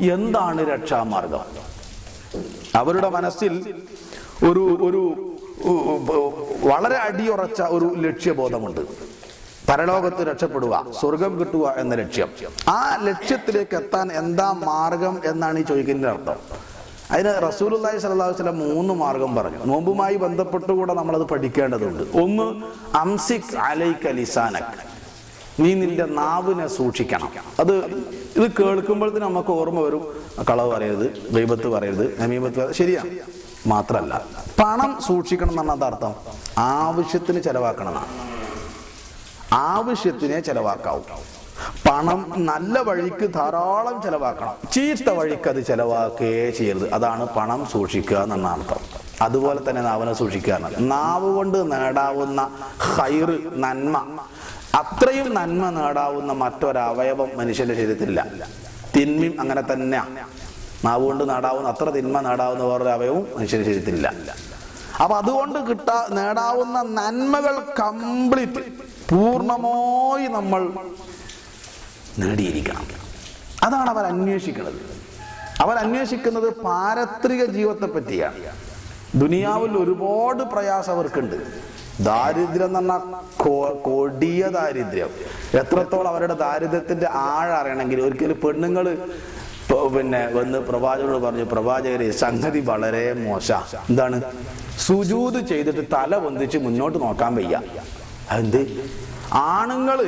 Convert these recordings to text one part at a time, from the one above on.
എന്താണ് രക്ഷാമാർഗം? അവരുടെ മനസ്സിൽ ഒരു ഒരു വളരെ അടിയുറച്ച ഒരു ലക്ഷ്യബോധമുണ്ട്. പരലോകത്ത് രക്ഷപ്പെടുക സ്വർഗം കിട്ടുക എന്ന ലക്ഷ്യം. ആ ലക്ഷ്യത്തിലേക്ക് എത്താൻ എന്താ മാർഗം എന്നാണ് ഈ ചോദിക്കുന്നതിന്റെ അർത്ഥം. അതിന് റസൂലുള്ളാഹി സ്വല്ലല്ലാഹു അലൈഹി മൂന്ന് മാർഗം പറഞ്ഞു. നോമ്പുമായി ബന്ധപ്പെട്ടുകൂടെ നമ്മളത് പഠിക്കേണ്ടതുണ്ട്. ഒന്ന് അംസിക് അലൈക ലിസാനക്. നീ നിന്റെ നാവിനെ സൂക്ഷിക്കണം. അത് ഇത് കേൾക്കുമ്പോഴത്തേന് നമുക്ക് ഓർമ്മ വരും. കളവ് പറയരുത് ദൈവത്ത് പറയരുത് നമീമത്ത് ശരിയാ. മാത്രല്ല. പണം സൂക്ഷിക്കണം എന്നാണ് അതർത്ഥം ആവശ്യത്തിന് ചെലവാക്കണം ആവശ്യത്തിനെ ചെലവാക്കാവൂ. പണം നല്ല വഴിക്ക് ധാരാളം ചെലവാക്കണം. ചീത്ത വഴിക്ക് അത് ചെലവാക്കുകയേ ചെയ്യരുത്. അതാണ് പണം സൂക്ഷിക്കുക എന്നാണ് അർത്ഥം. അതുപോലെ തന്നെ നാവിനെ സൂക്ഷിക്കുക നാവ് കൊണ്ട് നേടാവുന്ന ഹൈറ് നന്മ അത്രയും നന്മ നേടാവുന്ന മറ്റൊരവയവം മനുഷ്യന്റെ ശരീരത്തിലില്ല. തിന്മയും അങ്ങനെ തന്നെ നാവ് കൊണ്ട് നേടാവുന്ന അത്ര തിന്മ നേടാവുന്ന വേറൊരു അവയവും മനുഷ്യന്റെ ശരീരത്തിലില്ല. അപ്പൊ അതുകൊണ്ട് കിട്ടാ നേടാവുന്ന നന്മകൾ കംപ്ലീറ്റ് പൂർണമായി നമ്മൾ നേടിയിരിക്കണം. അതാണ് അവർ അന്വേഷിക്കുന്നത്. അവർ അന്വേഷിക്കുന്നത് പാരത്രിക ജീവിതത്തെ പറ്റിയാണ് ദുനിയാവിൽ ഒരുപാട് പ്രയാസം അവർക്കുണ്ട്. ദാരിദ്ര്യം എന്ന് പറഞ്ഞാൽ കൊടിയ ദാരിദ്ര്യം. എത്രത്തോളം അവരുടെ ദാരിദ്ര്യത്തിന്റെ ആഴം അറിയണമെങ്കിൽ ഒരിക്കലും പെണ്ണുങ്ങൾ പിന്നെ വന്ന് പ്രവാചകനോട് പറഞ്ഞു പ്രവാചകരെ സംഗതി വളരെ മോശ. എന്താണ്? സുജൂത് ചെയ്തിട്ട് തല പൊന്തിച്ച് മുന്നോട്ട് നോക്കാൻ വയ്യ. അതെന്ത്? ആണുങ്ങൾ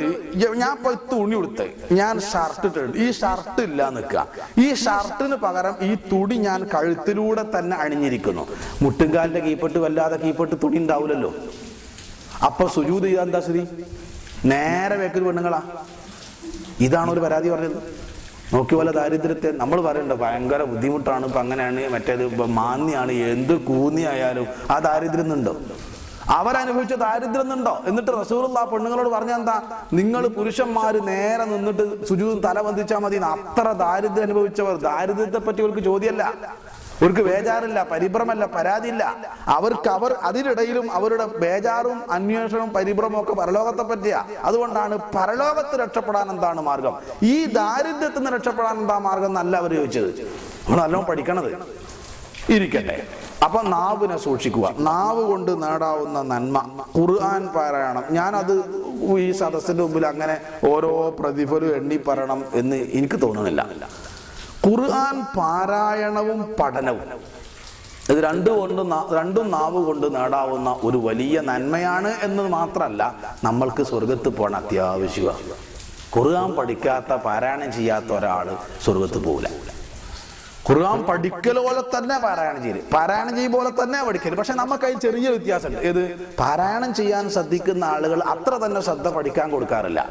ഞാൻ ഇപ്പൊ തുണി ഉടുത്ത് ഞാൻ ഷർട്ട് ഇട്ടിട്ടുണ്ട്. ഈ ഷർട്ട് ഇല്ല നിൽക്കുക. ഈ ഷർട്ടിന് പകരം ഈ തുണി ഞാൻ കഴുത്തിലൂടെ തന്നെ അണിഞ്ഞിരിക്കുന്നു. മുട്ടുംകാലിന്റെ കീപ്പെട്ട് വല്ലാതെ കീപ്പെട്ട് തുണി ഉണ്ടാവില്ലല്ലോ അപ്പൊ സുജൂത് ചെയ്താൽ എന്താ സ്ഥിതി? നേരെ വേക്കൊരു പെണ്ണുങ്ങളാ. ഇതാണ് ഒരു പരാതി പറഞ്ഞത്. നോക്കി പോലെ ദാരിദ്ര്യത്തെ നമ്മൾ പറയണ്ട ഭയങ്കര ബുദ്ധിമുട്ടാണ് ഇപ്പൊ അങ്ങനെയാണ് മറ്റേത് മാന്യാണ് എന്ത് കൂന്നിയായാലും ആ ദാരിദ്ര്യം ഉണ്ടോ അവരനുഭവിച്ച ദാരിദ്ര്യം എന്നുണ്ടോ എന്നിട്ട് റസൂറുള്ള ആ പെണ്ണുങ്ങളോട് പറഞ്ഞ എന്താ? നിങ്ങൾ പുരുഷന്മാര് നേരെ നിന്നിട്ട് സുജൂതും തല വന്ദിച്ചാൽ മതി അത്ര ദാരിദ്ര്യം അനുഭവിച്ചവർ. ദാരിദ്ര്യത്തെ പറ്റി അവർക്ക് ചോദ്യമല്ല അവർക്ക് ബേജാറില്ല പരിഭ്രമല്ല പരാതിയില്ല. അവർക്ക് അവർ അതിനിടയിലും അവരുടെ ബേജാറും അന്വേഷണവും പരിഭ്രമവും ഒക്കെ പരലോകത്തെ പറ്റിയാ. അതുകൊണ്ടാണ് പരലോകത്ത് രക്ഷപ്പെടാൻ എന്താണ് മാർഗം? ഈ ദാരിദ്ര്യത്തിൽ നിന്ന് രക്ഷപ്പെടാൻ എന്താ മാർഗം എന്നല്ല അവർ ചോദിച്ചത്. നമ്മൾ നല്ലോണം പഠിക്കണത്. ഇരിക്കട്ടെ. അപ്പൊ നാവിനെ സൂക്ഷിക്കുക. നാവ് കൊണ്ട് നേടാവുന്ന നന്മ. ഖുർആൻ പാരായണം. ഞാനത് ഈ സദസ്സിന്റെ മുമ്പിൽ അങ്ങനെ ഓരോ പ്രതിഫലം എണ്ണി പറയണം എന്ന് എനിക്ക് തോന്നുന്നില്ല. ഖുർആൻ പാരായണവും പഠനവും. ഇത് രണ്ടും കൊണ്ട് രണ്ടും നാവ് കൊണ്ട് നേടാവുന്ന ഒരു വലിയ നന്മയാണ് എന്ന് മാത്രമല്ല നമ്മൾക്ക് സ്വർഗത്ത് പോകാൻ അത്യാവശ്യമാണ് ഖുർആൻ പഠിക്കാത്ത പാരായണം ചെയ്യാത്ത ഒരാൾ സ്വർഗത്ത് പോകില്ല ഖുർആൻ പഠിക്കൽ പോലെ തന്നെ പാരായണം ചെയ്യൽ. പാരായണം ചെയ്യും പോലെ തന്നെ പഠിക്കൽ. പക്ഷെ നമുക്ക് അതിൽ ചെറിയ വ്യത്യാസമുണ്ട്. ഏത്? പാരായണം ചെയ്യാൻ ശ്രദ്ധിക്കുന്ന ആളുകൾ അത്ര തന്നെ ശ്രദ്ധ പഠിക്കാൻ കൊടുക്കാറില്ല.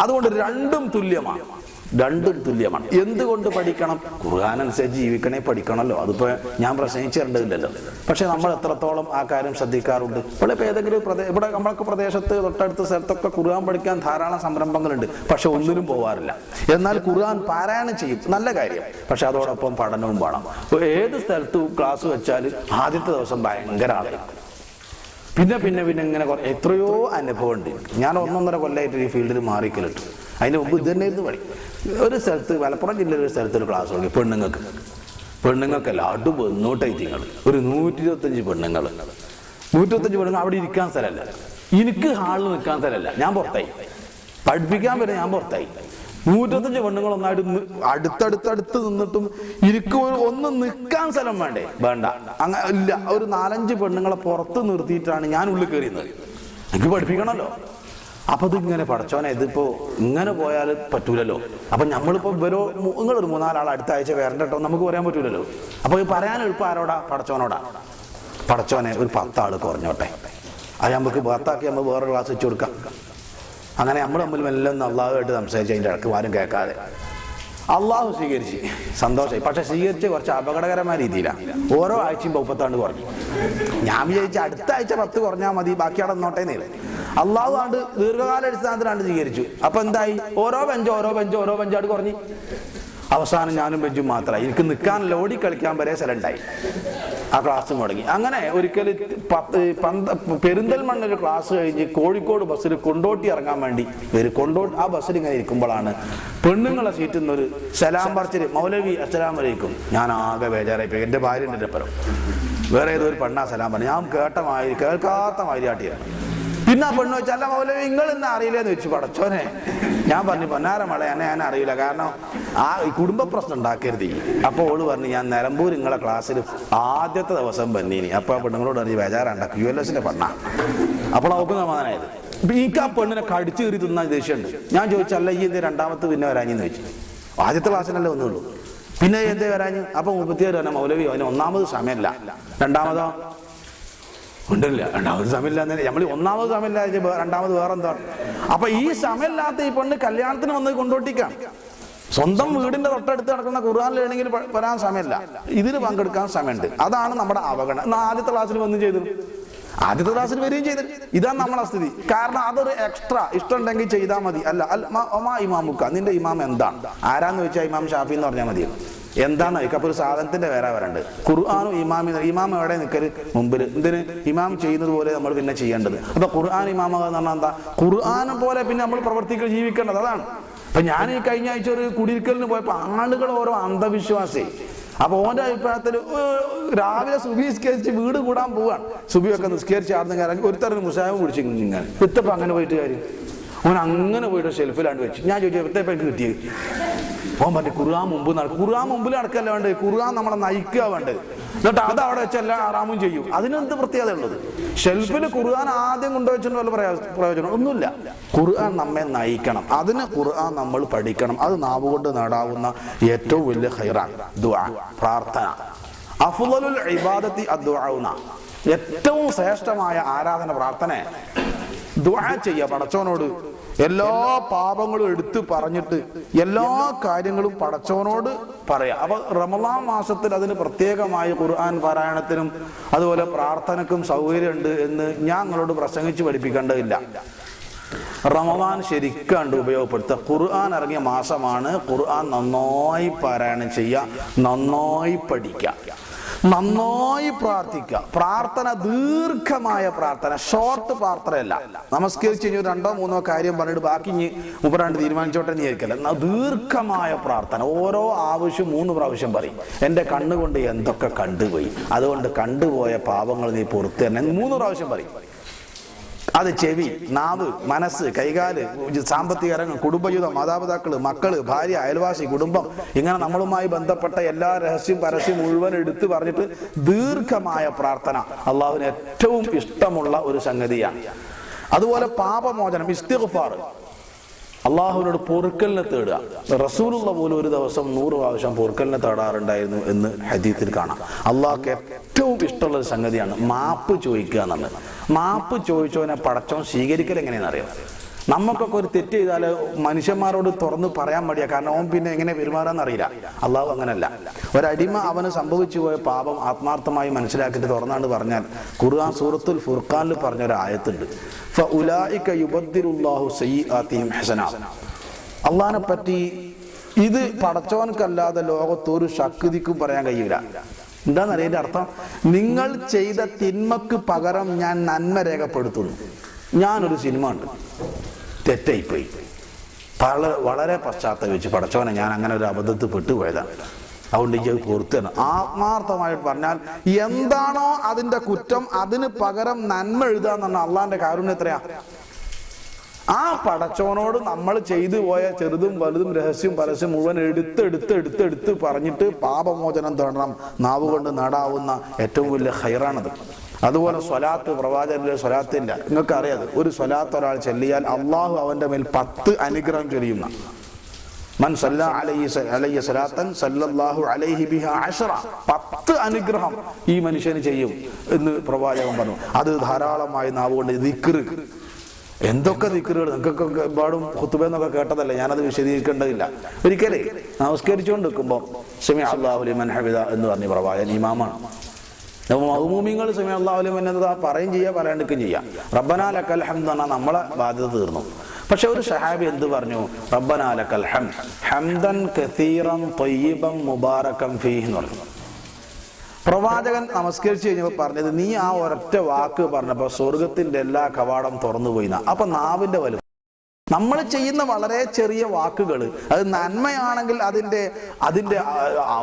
അതുകൊണ്ട് രണ്ടും തുല്യമാണ്. രണ്ടും തുല്യമാണ്. എന്തുകൊണ്ട് പഠിക്കണം? ഖുർആൻ അനുസരിച്ച് ജീവിക്കണേ പഠിക്കണമല്ലോ. അതിപ്പോ ഞാൻ പ്രസംഗിച്ചിട്ടുണ്ടല്ലോ പക്ഷെ നമ്മൾ എത്രത്തോളം ആ കാര്യം ശ്രദ്ധിക്കാറുണ്ട്? ഇവിടെ ഇപ്പൊ ഏതെങ്കിലും ഇവിടെ നമ്മളൊക്കെ പ്രദേശത്ത് തൊട്ടടുത്ത സ്ഥലത്തൊക്കെ ഖുർആൻ പഠിക്കാൻ ധാരാളം സംരംഭങ്ങളുണ്ട്. പക്ഷെ ഒന്നിനും പോവാറില്ല. എന്നാൽ ഖുർആൻ പാരായണം ചെയ്യും. നല്ല കാര്യം. പക്ഷെ അതോടൊപ്പം പഠനവും വേണം. ഏത് സ്ഥലത്ത് ക്ലാസ് വെച്ചാൽ ആദ്യത്തെ ദിവസം ഭയങ്കര ആളായിരിക്കും. പിന്നെ പിന്നെ പിന്നെ ഇങ്ങനെ എത്രയോ അനുഭവം ഉണ്ട് ഞാൻ ഒന്നൊന്നര കൊല്ലമായിട്ട് ഈ ഫീൽഡിൽ മാറിക്കലിട്ടു അതിന് മുമ്പ് ഇത് തന്നെയായിരുന്നു പണി. ഒരു സ്ഥലത്ത് മലപ്പുറം ജില്ലയിൽ ഒരു സ്ഥലത്ത് ഒരു ക്ലാസ് തുടങ്ങി പെണ്ണുങ്ങൾക്ക് പെണ്ണുങ്ങൾക്കല്ല അടു വന്നോട്ടൈറ്റിങ്ങൾ ഒരു നൂറ്റി ഇരുപത്തഞ്ച് പെണ്ണുങ്ങൾ. നൂറ്റിരുപത്തഞ്ച് പെണ്ണുങ്ങൾ അവിടെ ഇരിക്കാൻ സ്ഥലമല്ല. എനിക്ക് ഹാളിൽ നിൽക്കാൻ സ്ഥലമല്ല. ഞാൻ പുറത്തായി. പഠിപ്പിക്കാൻ വരെ ഞാൻ പുറത്തായി. നൂറ്റത്തഞ്ച് പെണ്ണുങ്ങൾ ഒന്നായിട്ട് അടുത്തടുത്തടുത്ത് നിന്നിട്ടും എനിക്ക് ഒന്ന് നിൽക്കാൻ സ്ഥലം വേണ്ടേ? വേണ്ട. അങ്ങനെ ഇല്ല. ഒരു നാലഞ്ച് പെണ്ണുങ്ങളെ പുറത്ത് നിർത്തിയിട്ടാണ് ഞാൻ ഉള്ളിൽ കയറിയുന്നത് എനിക്ക് പഠിപ്പിക്കണമല്ലോ. അപ്പൊ ഇതിങ്ങനെ പടച്ചോനെ ഇതിപ്പോ ഇങ്ങനെ പോയാൽ പറ്റൂലല്ലോ. അപ്പൊ നമ്മളിപ്പോ ഇവരോ നിങ്ങളൊരു മൂന്നാലാൾ അടുത്ത ആഴ്ച വരണ്ട നമുക്ക് പറയാൻ പറ്റൂലല്ലോ. അപ്പൊ ഈ പറയാൻ എളുപ്പം ആരോടാ? പടച്ചോനോടാ. പടച്ചോനെ ഒരു പത്താൾ കുറഞ്ഞോട്ടെ. അത് നമുക്ക് പത്താക്കി നമ്മൾ വേറെ ക്ലാസ് വെച്ച് കൊടുക്കാം. അങ്ങനെ നമ്മൾ തമ്മിൽ മെല്ലെ അള്ളാഹുമായിട്ട് സംസാരിച്ച് അതിന്റെ ഇടയ്ക്ക് ആരും കേൾക്കാതെ. അള്ളാഹു സ്വീകരിച്ച്. സന്തോഷമായി പക്ഷെ സ്വീകരിച്ച് കുറച്ച് അപകടകരമായ രീതിയിലാണ് ഓരോ ആഴ്ചയും മുപ്പത്താണ്ട് കുറഞ്ഞു. ഞാൻ വിചാരിച്ച അടുത്ത ആഴ്ച പത്ത് കുറഞ്ഞാൽ മതി ബാക്കി അവിടെ നോട്ടേന്നേ അള്ളാഹു ആണ്ട് ദീർഘകാല അടിസ്ഥാനത്തിലാണ്ട് സ്വീകരിച്ചു. അപ്പൊ എന്തായി? ഓരോ ബെഞ്ച് ഓരോ ബെഞ്ച് ഓരോ ബെഞ്ചാട് കുറഞ്ഞു. അവസാനം ഞാനും ബെഞ്ചും മാത്രമായി. എനിക്ക് നിൽക്കാൻ ലോടി കളിക്കാൻ വരെ സ്ഥലമുണ്ടായി. ആ ക്ലാസ് മുടങ്ങി. അങ്ങനെ ഒരിക്കൽ പെരിന്തൽമണ്ണ ഒരു ക്ലാസ് കഴിഞ്ഞ് കോഴിക്കോട് ബസ്സിൽ കൊണ്ടോട്ടി ഇറങ്ങാൻ വേണ്ടി വരും. കൊണ്ടോട്ടി ആ ബസ്സിൽ ഇങ്ങനെ ഇരിക്കുമ്പോഴാണ് പെണ്ണുങ്ങളെ സീറ്റിൽ നിന്നൊരു സലാം പറിച്ചിട്ട് മൗലവി അസ്സലാം വലൈക്കും ഞാൻ ആകെ ബേജാറായി പോയി. എന്റെ ഭാര്യ എന്റെ പരം വേറെ ഏതോ ഒരു പെണ്ണാ സലാം പറഞ്ഞു ഞാൻ കേട്ട മാതിരി കേൾക്കാത്ത മാതിരി ആട്ടിയാണ് പിന്നെ ആ പെണ്ണ് വെച്ചാൽ മൗലവി നിങ്ങൾ ഇന്ന് അറിയില്ലെന്ന് വെച്ചു പടച്ചോനെ ഞാൻ പറഞ്ഞു പൊന്നാര മളെ എന്നെ ഞാൻ അറിയില്ല കാരണം ആ കുടുംബ പ്രശ്നം ഉണ്ടാക്കരുത് അപ്പൊ അപ്പോൾ ഓൾ പറഞ്ഞു ഞാൻ നിലമ്പൂർ നിങ്ങളെ ക്ലാസ്സിൽ ആദ്യത്തെ ദിവസം വന്നീനി. അപ്പോൾ ആ പെണ്ണുങ്ങളോട് അറിഞ്ഞ് ബേജാറാണ്ട ക്യു എൽ എസിന്റെ പെണ്ണ. അപ്പോൾ അവൾക്ക് സമാധാനമായത് എനിക്ക് ആ പെണ്ണിനെ കടിച്ചു കയറി തിന്നാൻ ദേഷ്യമുണ്ട്. ഞാൻ ചോദിച്ചല്ല ഈ എന്തേ രണ്ടാമത്തെ പിന്നെ വരാഞ്ഞെന്ന് ചോദിച്ചു. ആദ്യത്തെ ക്ലാസ്സിനല്ലേ ഒന്നുള്ളൂ പിന്നെ എന്തേ വരാഞ്ഞു? അപ്പൊ മുപ്പത്തിയേഴ് തന്നെ മൗലവി അവന് ഒന്നാമത് സമയമല്ല. രണ്ടാമതോ? ഉണ്ടല്ല. രണ്ടാമത് സമയമില്ല നമ്മൾ ഒന്നാമത് സമയമില്ല ഇത് വേ- രണ്ടാമത് വേറെ എന്താണ് അപ്പൊ ഈ സമയമില്ലാത്ത ഈ പെണ്ണ് കല്യാണത്തിന് വന്ന് കൊണ്ടോട്ടിക്കാണ് സ്വന്തം വീടിന്റെ തൊട്ടടുത്ത് നടക്കുന്ന ഖുർആൻ ലേണിംഗിൽ വരാൻ സമയമില്ല. ഇതിന് പങ്കെടുക്കാൻ സമയമുണ്ട്. അതാണ് നമ്മുടെ അവഗണന. എന്നാ ആദ്യത്തെ ക്ലാസ്സിൽ വന്ന് ചെയ്തു. ആദ്യത്തെ ക്ലാസ്സിൽ വരികയും ചെയ്തു. ഇതാണ് നമ്മളെ സ്ഥിതി. കാരണം അതൊരു എക്സ്ട്രാ ഇഷ്ടം ഉണ്ടെങ്കിൽ ചെയ്താൽ മതി. അല്ല അൽ ഒമാ ഇമാമുക്ക. നിന്റെ ഇമാം എന്താണ്? ആരാന്ന് വെച്ചാൽ ഇമാം ഷാഫി എന്ന് പറഞ്ഞാൽ മതി. എന്താന്ന് ചോദിക്കുക ഒരു സാധനത്തിന്റെ വേറെ വരണ്ട്. ഖുർആാനും ഇമാമി ഇമാം എവിടെ നിൽക്കൽ മുമ്പിൽ എന്തിന്? ഇമാം ചെയ്യുന്നത് പോലെ നമ്മൾ പിന്നെ ചെയ്യേണ്ടത്. അപ്പൊ ഖുർആൻ ഇമാമ എന്ന് പറഞ്ഞാൽ എന്താ? ഖുർആാനും പോലെ പിന്നെ നമ്മൾ പ്രവർത്തിക്കുക ജീവിക്കേണ്ടത് അതാണ്. അപ്പൊ ഞാൻ ഈ കഴിഞ്ഞ ആഴ്ച ഒരു കുടിയിരിക്കലിന് പോയപ്പോ ആളുകൾ ഓരോ അന്ധവിശ്വാസി. അപ്പൊ ഓന്റെ അഭിപ്രായത്തിൽ രാവിലെ സുബി നിസ്കരിച്ച് വീട് കൂടാൻ പോവാണ്. സുബിയൊക്കെ നിസ്കരിച്ച് ആർന്ന് കയറാൻ ഒരുത്തരം മുസാബ് പിടിച്ച് ഇങ്ങനെ ഇത്തപ്പോ അങ്ങനെ പോയിട്ട് കാര്യം? അവൻ അങ്ങനെ പോയിട്ട് ഷെൽഫിലാണ്ട് വെച്ചു. ഞാൻ ചോദിച്ചു എത്തപ്പോ എനിക്ക് കിട്ടിയത് ഓൻ മറ്റേ ഖുർആൻ മുമ്പ് ഖുർആൻ മുമ്പിൽ നടക്കല്ല വേണ്ടത്? ഖുർആൻ നമ്മളെ നയിക്കുക വേണ്ടത്. എന്നിട്ട് അത് അവിടെ വെച്ച് എല്ലാ ആറാമും ചെയ്യും. അതിനെന്ത് പ്രത്യേകത ഉള്ളത്? ഷെൽഫിൽ ഖുർആൻ ആദ്യം കൊണ്ടുവച്ചിട്ട് വല്ല പ്രയോ- പ്രയോജനം ഒന്നുമില്ല. ഖുർആൻ നമ്മെ നയിക്കണം. അതിന് ഖുർആൻ നമ്മൾ പഠിക്കണം. അത് നാവുകൊണ്ട് നേടാവുന്ന ഏറ്റവും വലിയ ഹൈറാണ് ദുആ പ്രാർത്ഥന. അഫുദലുൽ ഇബാദത്തി അദ്ദുആഉന ഏറ്റവും ശ്രേഷ്ഠമായ ആരാധന പ്രാർത്ഥന. ദുആ ചെയ്യുക പടച്ചവനോട് എല്ലാ പാപങ്ങളും എടുത്തു പറഞ്ഞിട്ട് എല്ലാ കാര്യങ്ങളും പടച്ചവനോട് പറയാം. അപ്പൊ റമദാൻ മാസത്തിൽ അതിന് പ്രത്യേകമായി ഖുർആൻ പാരായണത്തിനും അതുപോലെ പ്രാർത്ഥനക്കും സൗകര്യമുണ്ട് എന്ന് ഞാൻ നിങ്ങളോട് പ്രസംഗിച്ച് പഠിപ്പിക്കേണ്ടതില്ല. റമദാൻ ശരിക്കണ്ട് ഉപയോഗപ്പെടുത്തുക. ഖുർആൻ ഇറങ്ങിയ മാസമാണ് ഖുർആൻ നന്നായി പാരായണം ചെയ്യുക നന്നായി പഠിക്കുക. നന്നായി പ്രാർത്ഥിക്കുക. പ്രാർത്ഥന ദീർഘമായ പ്രാർത്ഥന ഷോർട്ട് പ്രാർത്ഥനയല്ല. നമസ്കരിച്ച് കഴിഞ്ഞ് രണ്ടോ മൂന്നോ കാര്യം പറഞ്ഞിട്ട് ബാക്കി ഇനി ഉപരാണ്ട് തീരുമാനിച്ചോട്ടെ നീ ആയിരിക്കല്ല എന്നാൽ ദീർഘമായ പ്രാർത്ഥന. ഓരോ ആവശ്യം മൂന്ന് പ്രാവശ്യം പറയും. എന്റെ കണ്ണുകൊണ്ട് എന്തൊക്കെ കണ്ടുപോയി? അതുകൊണ്ട് കണ്ടുപോയ പാപങ്ങൾ നീ പുറത്തു തന്നെ. മൂന്ന് പ്രാവശ്യം പറയും. അത് ചെവി നാവ് മനസ്സ് കൈകാൽ സാമ്പത്തിക രംഗം കുടുംബജീവിതം മാതാപിതാക്കൾ മക്കൾ ഭാര്യ അയൽവാസി കുടുംബം ഇങ്ങനെ നമ്മളുമായി ബന്ധപ്പെട്ട എല്ലാ രഹസ്യം പരസ്യം മുഴുവൻ എടുത്തു പറഞ്ഞിട്ട് ദീർഘമായ പ്രാർത്ഥന അള്ളാഹുവിന് ഏറ്റവും ഇഷ്ടമുള്ള ഒരു സംഗതിയാണ്. അതുപോലെ പാപമോചനം ഇസ്തിഗ്ഫാർ. അള്ളാഹുവിനോട് പൊറുക്കലിനെ തേടുക. റസൂലുള്ള പോലും ഒരു ദിവസം നൂറ് പ്രാവശ്യം പൊറുക്കലിനെ തേടാറുണ്ടായിരുന്നു എന്ന് ഹദീത്തിൽ കാണാം. അള്ളാഹ്ക്ക് ഏറ്റവും ഇഷ്ടമുള്ള ഒരു സംഗതിയാണ് മാപ്പ് ചോദിക്കുക എന്നുള്ളത്. മാപ്പ് ചോദിച്ചവനെ പടച്ചവൻ സ്വീകരിക്കൽ എങ്ങനെയാണെന്ന് അറിയാം. നമുക്കൊക്കെ ഒരു തെറ്റ് ചെയ്താൽ മനുഷ്യന്മാരോട് തുറന്ന് പറയാൻ മടിയാ. കാരണം ഓൻ പിന്നെ എങ്ങനെ പെരുമാറാന്ന് അറിയില്ല. അള്ളാഹു അങ്ങനല്ല. ഒരടിമ അവന് സംഭവിച്ചു പോയ പാപം ആത്മാർത്ഥമായി മനസ്സിലാക്കിയിട്ട് തുറന്നാണ്ട് പറഞ്ഞാൽ ഖുർആൻ സൂറത്തുൽ ഫുർഖാനിൽ പറഞ്ഞ ഒരു ആയത്തുണ്ട് അള്ളഹാനെ പറ്റി ഇത് പടച്ചവനക്കല്ലാതെ ലോകത്തൊരു ശക്തിക്കും പറയാൻ കഴിയില്ല. എന്താണെന്നറിയ അറിയ അർത്ഥം? നിങ്ങൾ ചെയ്ത തിന്മക്ക് പകരം ഞാൻ നന്മ രേഖപ്പെടുത്തുന്നു. ഞാനൊരു സിനിമ ഉണ്ട് തെറ്റായിപ്പോയി. പല വളരെ പശ്ചാത്തപിച്ച് പടച്ചവനെ ഞാൻ അങ്ങനെ ഒരു അബദ്ധത്തിൽ പെട്ടുപോയതാണ് അതുകൊണ്ട് ഈ പുറത്താണ്. ആത്മാർത്ഥമായിട്ട് പറഞ്ഞാൽ എന്താണോ അതിന്റെ കുറ്റം അതിന് പകരം നന്മ എഴുതുക എന്ന് പറഞ്ഞാൽ അള്ളാന്റെ കാരുണ്യം എത്രയാ? ആ പടച്ചവനോട് നമ്മൾ ചെയ്തു പോയ ചെറുതും വലുതും രഹസ്യം പരസ്യം മുഴുവൻ എടുത്ത് എടുത്ത് എടുത്ത് എടുത്ത് പറഞ്ഞിട്ട് പാപമോചനം തേടണം. നാവുകൊണ്ട് നേടാവുന്ന ഏറ്റവും വലിയ ഹൈറാണത്. അതുപോലെ സ്വലാത്ത് പ്രവാചകന്റെ സ്വലാത്തില്ല. നിങ്ങൾക്ക് അറിയാതെ ഒരു സ്വലാത്ത് ഒരാൾ ചെല്ലിയാൽ അള്ളാഹു അവന്റെ മേൽ പത്ത് അനുഗ്രഹം ചൊരിയുന്ന. മൻ സല്ല അലൈഹി അലൈഹി സല്ലല്ലാഹു അലൈഹി ബിഹ അശ്റ പത്ത് അനുഗ്രഹം ഈ മനുഷ്യന് ചെയ്യും എന്ന് പ്രവാചകൻ പറഞ്ഞു. അത് ധാരാളമായി നാവുകൊണ്ട് ദിക്റ്. എന്തൊക്കെ ദിക്കറുകൾ നിങ്ങൾക്കൊക്കെ ഒരുപാടും കുത്തുബെന്നൊക്കെ കേട്ടതല്ലേ? ഞാനത് വിശദീകരിക്കേണ്ടതില്ല. ഒരിക്കലേ നമസ്കരിച്ചുകൊണ്ട് നിൽക്കുമ്പോൾ ഹബിദ എന്ന് പറഞ്ഞ പ്രവാചകൻ ഇമാമാണ്. മൗമൂമിങ്ങൾ സമയം അള്ളാഹുലി എന്നത് പറയും ചെയ്യുക പറയാണ്ടിരിക്കും ചെയ്യാം. റബ്ബനാ ലക്കൽ ഹംദ് പറഞ്ഞാൽ നമ്മളെ ബാധ്യത തീർന്നു. പക്ഷെ ഒരു ഷഹാബി എന്ത് പറഞ്ഞു? റബ്ബനാ ലക്കൽ ഹംദ്. ഹംദൻ കസീറം തൊയ്യബം മുബാറക്കം ഫീ എന്ന് പറഞ്ഞു. പ്രവാചകൻ നമസ്കരിച്ചു കഴിഞ്ഞപ്പോൾ പറഞ്ഞത് നീ ആ ഒരൊറ്റ വാക്ക് പറഞ്ഞപ്പോൾ സ്വർഗത്തിന്റെ എല്ലാ കവാടം തുറന്നു പോയിന്ന അപ്പൊ നാവിന്റെ വലുപ്പം നമ്മൾ ചെയ്യുന്ന വളരെ ചെറിയ വാക്കുകൾ അത് നന്മയാണെങ്കിൽ അതിന്റെ അതിന്റെ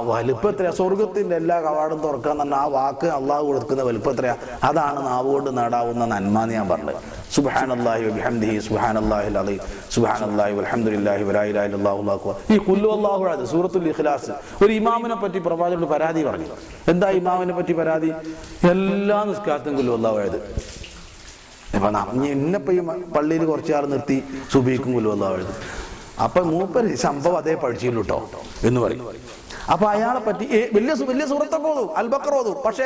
വലുപ്പത്ര സ്വർഗത്തിന്റെ എല്ലാ കവാടും എന്ന് പറഞ്ഞാൽ ആ വാക്ക് അള്ളാഹു കൊടുക്കുന്ന വലുപ്പത്ര അതാണ് നാവ് കൊണ്ട് നേടാവുന്ന നന്മ എന്ന് ഞാൻ പറഞ്ഞത്. സുബാൻ അള്ളാഹി വബിഹംദിഹി സുബാൻ അള്ളാഹി അലി സുബാൻ അള്ളാഹി അലഹമുല്ലാഹി വലാഹു ഈ കുല്ലു അള്ളാഹു അത് സൂറത്തുൽ ഇഖ്ലാസ്. ഒരു ഇമാമിനെ പറ്റി പ്രവാചകനോട് പരാതി പറഞ്ഞു. എന്താ ഇമാമിനെ പറ്റി പരാതി? എല്ലാ നിസ്കാരത്തും കുല്ലു അള്ളാഹു ആയത് ഇപ്പൊ ഈ പള്ളിയിൽ കുറച്ചു കാലം നിർത്തി സുബീക്കും കുലുവല്ല എഴുതി അപ്പൊ മൂപ്പര് സംഭവം അതേ പഠിച്ചില്ല കേട്ടോ എന്ന് പറയും. അപ്പൊ അയാളെ പറ്റി വലിയ വലിയ സുഹൃത്തൊക്കെ ഓതും അൽബക്കർ ഓതും പക്ഷേ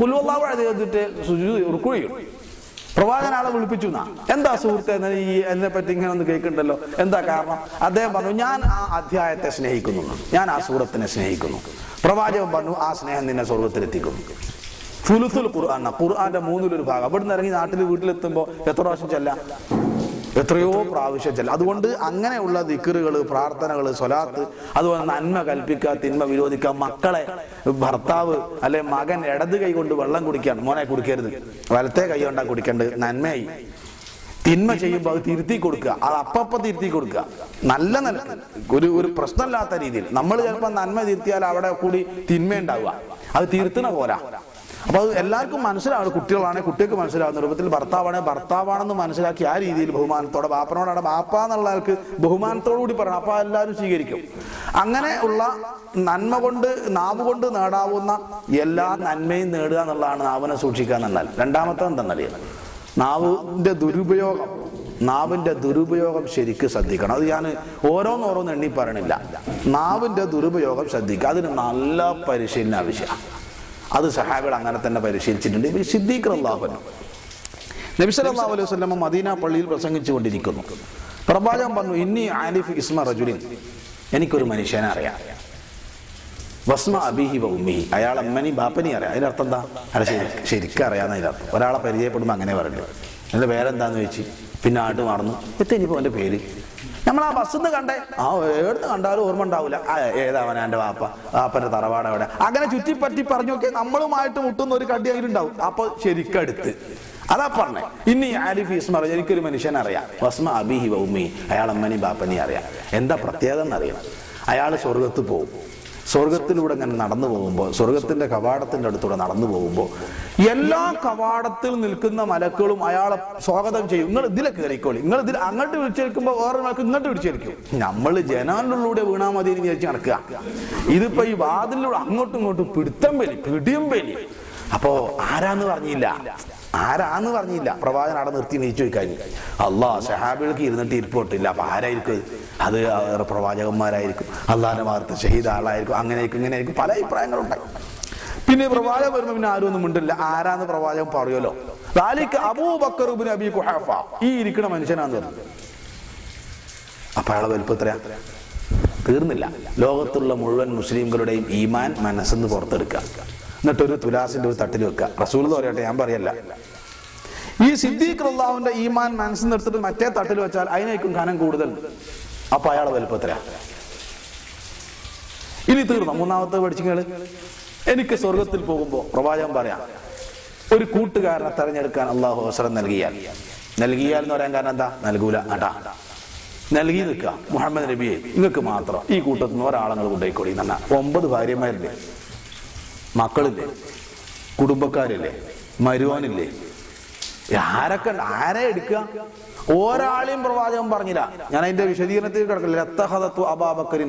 കുലുവല്ലാവ് എഴുതിട്ട് റുക്കുഴിയും പ്രവാചകൻ വിളിപ്പിച്ചു എന്നാ എന്താ സുഹൃത്തെ ഈ എന്നെ പറ്റി ഇങ്ങനെ ഒന്ന് കേൾക്കണ്ടല്ലോ? എന്താ കാരണം? അദ്ദേഹം പറഞ്ഞു ഞാൻ ആ അധ്യായത്തെ സ്നേഹിക്കുന്നു ഞാൻ ആ സുഹൃത്തിനെ സ്നേഹിക്കുന്നു. പ്രവാചകൻ പറഞ്ഞു ആ സ്നേഹം നിന്നെ സ്വർഗത്തിലെത്തിക്കുന്നു ഫുലുസുൽ ഖുർആൻ. ഖുർആാന്റെ മൂന്നിലൊരു ഭാഗം. അവിടുന്ന് ഇറങ്ങി നാട്ടിൽ വീട്ടിലെത്തുമ്പോൾ എത്ര പ്രാവശ്യം ചെല്ലാം? എത്രയോ പ്രാവശ്യം ചെല്ലാം. അതുകൊണ്ട് അങ്ങനെയുള്ള ദിക്കറുകൾ പ്രാർത്ഥനകൾ സ്വലാത്ത് അതുപോലെ നന്മ കൽപ്പിക്കുക തിന്മ വിരോധിക്കുക മക്കളെ ഭർത്താവ് അല്ലെ മകൻ ഇടത് കൈ കൊണ്ട് വെള്ളം കുടിക്കാൻ മോനെ കുടിക്കരുത്. വലത്തെ കൈ കൊണ്ടാ കുടിക്കേണ്ടത് നന്മയായി. തിന്മ ചെയ്യുമ്പോൾ അത് തിരുത്തി കൊടുക്കുക. അത് അപ്പപ്പ തിരുത്തി കൊടുക്കുക. നല്ല നല്ല ഒരു ഒരു പ്രശ്നമില്ലാത്ത രീതിയിൽ. നമ്മൾ ചിലപ്പോൾ നന്മ തിരുത്തിയാൽ അവിടെ കൂടി തിന്മ ഉണ്ടാവുക അത് തിരുത്തണ പോരാ. അപ്പൊ അത് എല്ലാവർക്കും മനസ്സിലാവും കുട്ടികളാണെങ്കിൽ കുട്ടികൾക്ക് മനസ്സിലാവുന്ന രൂപത്തിൽ ഭർത്താവാണെങ്കിൽ ഭർത്താവാണെന്ന് മനസ്സിലാക്കി ആ രീതിയിൽ ബഹുമാനത്തോടെ ബാപ്പനോടാണ് ബാപ്പ എന്നുള്ള ആൾക്ക് ബഹുമാനത്തോടു കൂടി പറയണം. അപ്പൊ എല്ലാവരും സ്വീകരിക്കും. അങ്ങനെ ഉള്ള നന്മ കൊണ്ട് നാവ് കൊണ്ട് നേടാവുന്ന എല്ലാ നന്മയും നേടുക എന്നുള്ളതാണ് നാവിനെ സൂക്ഷിക്കുക എന്നാൽ രണ്ടാമത്തെ എന്തെന്നറിയാം? നാവിന്റെ ദുരുപയോഗം. നാവിന്റെ ദുരുപയോഗം ശരിക്ക് ശ്രദ്ധിക്കണം. അത് ഞാൻ ഓരോന്നോരോന്ന് എണ്ണി പറയണില്ല നാവിന്റെ ദുരുപയോഗം ശ്രദ്ധിക്കുക. അതിന് നല്ല പരിശീലന ആവശ്യമാണ്. അത് സഹാബികൾ അങ്ങനെ തന്നെ പരിശീലിച്ചിട്ടുണ്ട്. സിദ്ദീഖ് അള്ളാഹുനും നബി സല്ലല്ലാഹു അലൈഹി വസല്ലം മദീന പള്ളിയിൽ പ്രസംഗിച്ചു കൊണ്ടിരിക്കുന്നു പ്രവാചകൻ പറഞ്ഞു ഇന്നി ആലിഫ് ഇസ്മ റജുലിൻ. എനിക്കൊരു മനുഷ്യനെ അറിയാം. വസ്മ അബിഹി ഉമ്മിഹി. അയാൾ അമ്മനി ബാപ്പനി അറിയാം. അർത്ഥം എന്താ? അല്ല ശരി ശരിക്കും അറിയാന്ന് അതിന്റെ അർത്ഥം. ഒരാളെ പരിചയപ്പെടുമ്പോൾ അങ്ങനെ പറയുന്നത്. വേറെ പേരെന്താന്ന് ചോദിച്ചു? പിന്നെ ആട്ട് മാറുന്നു. എത്തിനിപ്പോ എന്റെ പേര്. നമ്മൾ ആ ബസ്സിൽ കണ്ടേ ആ എവിടുന്ന് കണ്ടാലും ഓർമ്മ ഉണ്ടാവില്ല ഏതാവനാ എന്റെ വാപ്പ? വാപ്പന്റെ തറവാട് അവിടെ അങ്ങനെ ചുറ്റിപ്പറ്റി പറഞ്ഞു നോക്കി നമ്മളുമായിട്ട് മുട്ടുന്ന ഒരു കടി അതിലുണ്ടാവും അപ്പൊ ശരിക്കടുത്ത് അതാ പറഞ്ഞേ. ഇനി ആരിഫ് ഇസ്മർ എനിക്കൊരു മനുഷ്യൻ അറിയാം. വസ്മ അബിഹി വൗമി. അയാൾ അമ്മനി ബാപ്പനി അറിയാം. എന്താ പ്രത്യേകത എന്നറിയണം അയാൾ സ്വർഗത്ത് പോകും. സ്വർഗത്തിലൂടെ ഇങ്ങനെ നടന്നു പോകുമ്പോൾ സ്വർഗത്തിന്റെ കവാടത്തിന്റെ അടുത്തൂടെ നടന്നു പോകുമ്പോൾ എല്ലാ കവാടത്തിൽ നിൽക്കുന്ന മലക്കളും അയാളെ സ്വാഗതം ചെയ്യും. നിങ്ങൾ ഇതിലെ കയറിക്കോളി. നിങ്ങൾ ഇതിൽ അങ്ങോട്ട് വിളിച്ചേൽക്കുമ്പോൾ വേറെ മലക്ക് ഇങ്ങോട്ട് വിളിച്ചേൽക്കും. നമ്മൾ ജനാലിലൂടെ വീണാ മതി എന്ന് വിചാരിച്ച് നടക്കുക. ഇതിപ്പോ ഈ വാതിലൂടെ അങ്ങോട്ടും ഇങ്ങോട്ടും പിടുത്തം വലി പിടിയും വലി. അപ്പോ ആരാന്ന് പറഞ്ഞില്ല. ആരാന്ന് പറഞ്ഞില്ല. പ്രവാചകൻ അവിടെ നിർത്തി നീച്ചു വയ്ക്കാഞ്ഞു അള്ളാ സഹാബികൾക്ക് ഇരുന്നിട്ട് ഇരിപ്പോട്ടില്ല അപ്പൊ ആരായിരിക്കും അത് പ്രവാചകന്മാരായിരിക്കും. അള്ളാഹിന്റെ വാർത്ത ഷഹീദ് ആളായിരിക്കും. അങ്ങനെ ഇങ്ങനെ ആയിരിക്കും പല അഭിപ്രായങ്ങളുണ്ട് പിന്നെ പ്രവാചകൻ വരുമ്പോ പിന്നെ ആരും ഒന്നും മിണ്ടില്ല. ആരാന്ന് പ്രവാചകൻ പറയുമല്ലോ? റാലിക്ക് അബൂബക്കർ അബി കുഹാഫ. ഈ ഇരിക്കുന്ന മനുഷ്യനാന്ന് പറഞ്ഞു. അപ്പൊ അയാളെ വലുപ്പം എത്രയാ? തീർന്നില്ല. ലോകത്തുള്ള മുഴുവൻ മുസ്ലിംകളുടെയും ഈമാൻ മനസ്സെന്ന് പുറത്തെടുക്കുക. എന്നിട്ടൊരു തുലാസിന്റെ ഒരു തട്ടിൽ വെക്കുക. റസൂൽ എന്ന് പറയട്ടെ ഞാൻ പറയല്ല. ഈ സിദ്ദീഖ് അള്ളാഹുവിന്റെ ഈമാൻ മനസ്സിൽ നിർത്തിട്ട് മറ്റേ തട്ടിൽ വെച്ചാൽ അതിനേക്കും കനം കൂടുതൽ. അപ്പൊ അയാളെ വലുപ്പത്തില. ഇനി തീർന്നു? മൂന്നാമത്തെ പഠിച്ചിങ്ങൾ. എനിക്ക് സ്വർഗത്തിൽ പോകുമ്പോ പ്രവാചകം പറയാം. ഒരു കൂട്ടുകാരനെ തെരഞ്ഞെടുക്കാൻ അള്ളാഹു അവസരം നൽകിയാൽ. നൽകിയാൽ എന്ന് പറയാൻ കാരണം എന്താ? നൽകൂല. അടാ നൽകി നിൽക്കുക. മുഹമ്മദ് നബിയെ. നിങ്ങൾക്ക് മാത്രം ഈ കൂട്ടത്തിൽ നിന്ന് ഒരാളങ്ങൾ കൊണ്ടുപോയിക്കോളി എന്നാ ഒമ്പത് ഭാര്യമാരില്ലേ മക്കളില്ലേ? കുടുംബക്കാരില്ലേ? മരുവാനില്ലേ? ആരൊക്കെ ആരെ എടുക്കുക ഒരാളെയും പ്രവാചകൻ പറഞ്ഞില്ല. ഞാൻ അതിന്റെ വിശദീകരണത്തിൽ കിടക്കില്ല.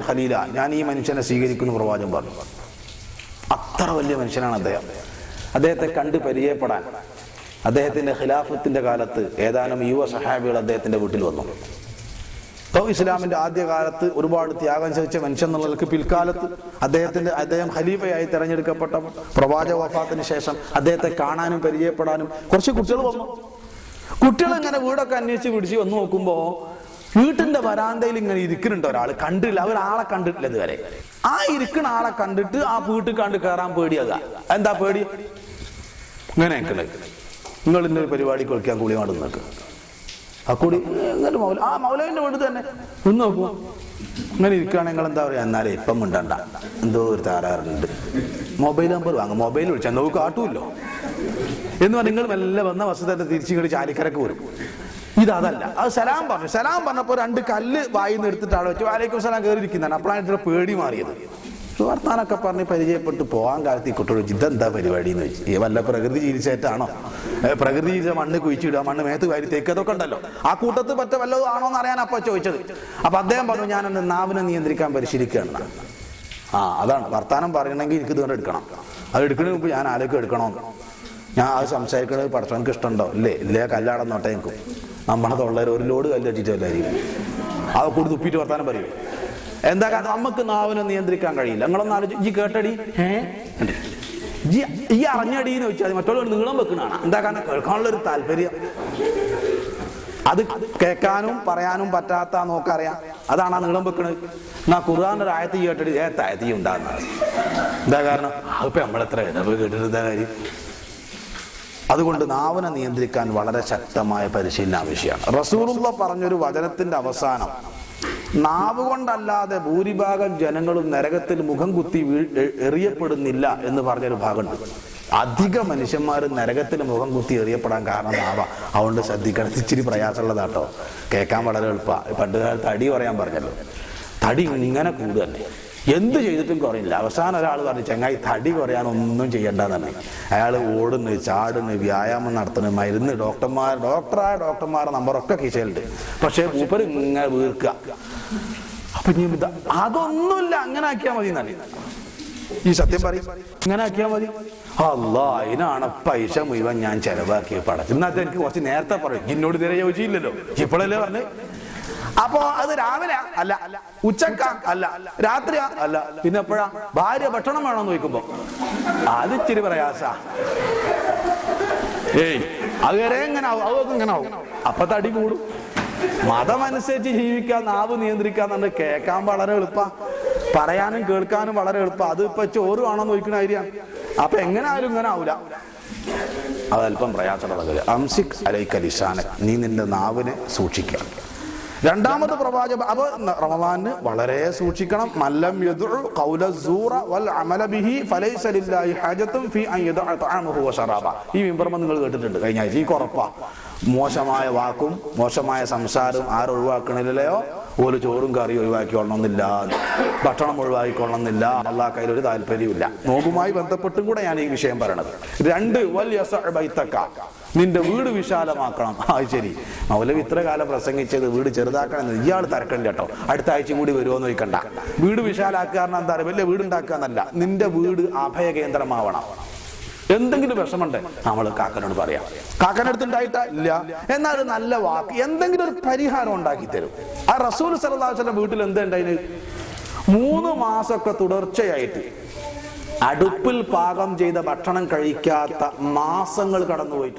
ഖലീല ഞാൻ ഈ മനുഷ്യനെ സ്വീകരിക്കുന്നു പ്രവാചകൻ പറഞ്ഞു. അത്ര വലിയ മനുഷ്യനാണ് അദ്ദേഹം. അദ്ദേഹത്തെ കണ്ട് പരിചയപ്പെടാൻ. അദ്ദേഹത്തിന്റെ ഖിലാഫത്തിന്റെ കാലത്ത് ഏതാനും യുവ സഹാബികൾ അദ്ദേഹത്തിന്റെ വീട്ടിൽ വന്നു. ഇസ്ലാമിന്റെ ആദ്യകാലത്ത് ഒരുപാട് ത്യാഗം സഹിച്ച മനുഷ്യൻ എന്നുള്ളവർക്ക് പിൽക്കാലത്ത് അദ്ദേഹത്തിന്റെ അദ്ദേഹം ഖലീഫയായി തെരഞ്ഞെടുക്കപ്പെട്ട പ്രവാചക വഫാത്തിന് ശേഷം അദ്ദേഹത്തെ കാണാനും പരിചയപ്പെടാനും കുറച്ച് കുട്ടികൾ വന്നു. കുട്ടികൾ അങ്ങനെ വീടൊക്കെ അന്വേഷിച്ച് പിടിച്ച് വന്നു നോക്കുമ്പോ വീട്ടിന്റെ വരാന്തയിൽ ഇങ്ങനെ ഇരിക്കുന്നുണ്ട് ഒരാൾ കണ്ടില്ല. ഒരാളെ കണ്ടിട്ടില്ല ഇതുവരെ. ആ ഇരിക്കുന്ന ആളെ കണ്ടിട്ട് ആ വീട്ടിൽ കണ്ട് കയറാൻ പേടിയാക. എന്താ പേടി? ഇങ്ങനെ നിങ്ങൾ ഇന്നൊരു പരിപാടിക്ക് വിളിക്കാൻ കുളിമാട് നിൽക്കുക ആ കൂടി എന്നിട്ട് മൗല ആ മൗലവിന്റെ വീട് തന്നെ. ഒന്ന് നോക്കൂ. അങ്ങനെ ഇരിക്കുകയാണെങ്കിൽ നിങ്ങൾ എന്താ പറയുക എന്നാലേ ഇപ്പം മിണ്ടണ്ട. എന്തോ ഒരു തകരാറുണ്ട്. മൊബൈൽ നമ്പർ വാങ്ങും. മൊബൈൽ വിളിച്ചാൽ നോക്ക് കാട്ടുമല്ലോ എന്ന് പറഞ്ഞാൽ നിങ്ങൾ മെല്ലെ വന്ന വസ്തുത തിരിച്ചിങ്ങോട്ട് ചാലിക്കരക്ക് വരും ഇതല്ല അത് സലാം പറഞ്ഞു. സലാം പറഞ്ഞപ്പോൾ രണ്ട് കല്ല് വായിന്ന് എടുത്തിട്ടാണ് വെച്ചു. വാലേക്കും സലാം കയറി ഇരിക്കുന്നതാണ് അപ്പോഴാണ് പേടി മാറിയത്. വർത്താനൊക്കെ പറഞ്ഞ് പരിചയപ്പെട്ട്. പോകാൻ കാലത്ത് ഈ കുട്ടികൾ ഇതെന്താ പരിപാടി എന്ന് വെച്ചു ഈ വല്ല പ്രകൃതി ചികിത്സയായിട്ടാണോ? പ്രകൃതി ചികിത്സ മണ്ണ് കുഴിച്ചിടുക മണ്ണ് മേത്ത് വാരി തേക്ക് അതൊക്കെ ഉണ്ടല്ലോ. ആ കൂട്ടത്തിൽ പറ്റ വല്ലതും ആണോ എന്ന് അറിയാൻ അപ്പ ചോദിച്ചത്. അപ്പൊ അദ്ദേഹം പറഞ്ഞു ഞാൻ എന്റെ നാവിനെ നിയന്ത്രിക്കാൻ പരിശീലിക്കുകയാണ്. ആ അതാണ്. വർത്താനം പറയണമെങ്കിൽ എനിക്ക് ഇതുകൊണ്ട് എടുക്കണം. അത് എടുക്കുന്നതിന് മുമ്പ് ഞാൻ ആലോചിക്കും എടുക്കണമെന്ന് ഞാൻ അത് സംസാരിക്കുന്നത് പഠിച്ചവനക്ക് ഇഷ്ടമുണ്ടോ? ഇല്ലേ? ഇല്ലേ കല്ലാടന്നോട്ടെ നിൽക്കും നമ്മളെ തൊള്ളേര് ഒരു ലോഡ് കല്ലടിച്ചിട്ടല്ലായിരിക്കും അത് കൂടി തുപ്പിയിട്ട് വർത്താനം പറയും. എന്താ കാരണം നമുക്ക് നാവിനെ നിയന്ത്രിക്കാൻ കഴിയില്ല. നിങ്ങളൊന്ന് ആലോചിച്ച് ജി കേട്ടടി. ഏ. ഇജ്ജ് ഈ അറിഞ്ഞടി എന്ന് വെച്ചാൽ മറ്റുള്ളവർ നീളം വെക്കണാണ് എന്താ കാരണം? കേൾക്കാനുള്ള ഒരു താല്പര്യം. അത് കേൾക്കാനും പറയാനും പറ്റാത്ത നോക്കറിയാം. അതാണ് ആ നീളം വെക്കണത്. എന്നാ ഖുർആാന്റെ ഒരു ആയത്തി കേട്ടടി. ഏത്തായത്തി ഉണ്ടാകുന്നത്. എന്താ കാരണം? അതിപ്പോ നമ്മളെത്ര ഇടവ് കേട്ടിട്ട് എന്താ കാര്യം? അതുകൊണ്ട് നാവിനെ നിയന്ത്രിക്കാൻ വളരെ ശക്തമായ പരിശീലന ആവശ്യമാണ്. റസൂറുള്ള പറഞ്ഞൊരു വചനത്തിന്റെ അവസാനം നാവ് കൊണ്ടല്ലാതെ ഭൂരിഭാഗം ജനങ്ങളും നരകത്തിൽ മുഖം കുത്തി എറിയപ്പെടുന്നില്ല എന്ന് പറഞ്ഞൊരു ഭാഗമുണ്ട്. അധിക മനുഷ്യന്മാർ നരകത്തിൽ മുഖം കുത്തി എറിയപ്പെടാൻ കാരണം നാവ. അതുകൊണ്ട് ശ്രദ്ധിക്കണം. ഇച്ചിരി പ്രയാസമുള്ളതാട്ടോ. കേൾക്കാൻ വളരെ എളുപ്പമാണ് പണ്ട് കാലത്ത് അടി പറയാൻ പറഞ്ഞല്ലോ. തടി ഇങ്ങനെ കൂടുക തന്നെ. എന്ത് ചെയ്തിട്ടും കുറയില്ല. അവസാനം ഒരാൾ പറഞ്ഞു ചങ്ങായി തടി കുറയാൻ ഒന്നും ചെയ്യണ്ടെന്നാണ് അയാൾ ഓടുന്നു ചാടുന്നു വ്യായാമം നടത്തുന്നു മരുന്ന് ഡോക്ടർമാർ ഡോക്ടറായ ഡോക്ടർമാരുടെ നമ്പറൊക്കെ കീശയിലുണ്ട്. പക്ഷേ മൂപ്പർ ഇങ്ങനെ വീർക്കുക. അപ്പൊ ഇനി അതൊന്നുമില്ല അങ്ങനെ ആക്കിയാൽ മതി എന്നാണ് ഈ സത്യം പറയും. ഇങ്ങനെ ആക്കിയാൽ മതി. അല്ലാ അതിനാണ് പൈസ മുഴുവൻ ഞാൻ ചെലവാക്കി പടച്ചു എന്നാൽ എനിക്ക് കുറച്ച് നേരത്തെ പറയും. എന്നോട് ഇതുവരെ ചോദിച്ചില്ലല്ലോ. ഇപ്പോഴല്ലേ പറഞ്ഞു അപ്പോ അത് രാവിലെ അല്ല ഉച്ചക്ക അല്ല രാത്രി അല്ല പിന്നെ എപ്പോഴാ? ഭാര്യ ഭക്ഷണം വേണമെന്ന് ചോദിക്കുമ്പോ? അത് ഇച്ചിരി പ്രയാസ. ഏയ് അത് വരെ എങ്ങനെ ആവും അതൊക്കെ ഇങ്ങനെ ആവും. അപ്പൊ തടി കൂടും. മതമനുസരിച്ച് ജീവിക്കാൻ നാവ് നിയന്ത്രിക്കാന്നുണ്ട് കേൾക്കാൻ വളരെ എളുപ്പ. പറയാനും കേൾക്കാനും വളരെ എളുപ്പം. അത് ഇപ്പൊ ചോറ് ആണോ നോക്കണ കാര്യമാണ് അപ്പൊ എങ്ങനെ ആയാലും ഇങ്ങനെ ആവൂല. അതല്പം പ്രയാസമുള്ള അംസിക് അലൈക്ക ലിസാന നീ നിന്റെ നാവിനെ സൂക്ഷിക്കുക. രണ്ടാമത് പ്രവാചക അപ്പൊ റമദാന് വളരെ സൂക്ഷിക്കണം. മല്ലം യദ്ഉ ഖൗല സൂറ വൽ അമല ബിഹി ഫലൈസ ലില്ലാഹി ഹാജത്തും ഫി ഈ വിമ്പർമം നിങ്ങൾ കേട്ടിട്ടുണ്ട്. കഴിഞ്ഞ ആഴ്ച ഈ കുറപ്പാ. മോശമായ വാക്കും മോശമായ സംസാരവും ആരൊഴിവാക്കണില്ലയോ ഒരു ചോറും കറിയും ഒഴിവാക്കിക്കൊള്ളണമെന്നില്ല. ഭക്ഷണം ഒഴിവാക്കിക്കൊള്ളണമെന്നില്ല. അള്ളാഹ് കയ്യിൽ ഒരു താല്പര്യമില്ല നോമ്പുമായി ബന്ധപ്പെട്ടും കൂടെ ഞാൻ ഈ വിഷയം പറയണത്. രണ്ട് വലിയ ബൈത്തക്ക നിന്റെ വീട് വിശാലമാക്കണം. ആ ശരി. മൗലവി ഇത്ര കാലം പ്രസംഗിച്ചത് വീട് ചെറുതാക്കണം ഇയാൾ തരക്കണ്ട കേട്ടോ. അടുത്ത ആഴ്ചയും കൂടി വരുമോ നോക്കണ്ട വീട് വിശാലാക്കാരണം എന്താ പറയുക വലിയ വീട് ഉണ്ടാക്കുക എന്നല്ല. നിന്റെ വീട് അഭയ കേന്ദ്രമാവണം എന്തെങ്കിലും വിഷമുണ്ട് നമ്മൾ കാക്കനോട് പറയാം. കാക്കനടുത്തുണ്ടായിട്ടാ ഇല്ല. എന്നാൽ നല്ല വാക്ക്. എന്തെങ്കിലും ഒരു പരിഹാരം ഉണ്ടാക്കി തരും. ആ റസൂൽ സലഹുലം വീട്ടിൽ എന്തുണ്ടായിന് മൂന്ന് മാസമൊക്കെ തുടർച്ചയായിട്ട് അടുപ്പിൽ പാകം ചെയ്ത ഭക്ഷണം കഴിക്കാത്ത മാസങ്ങൾ കടന്നുപോയിട്ടുണ്ട്.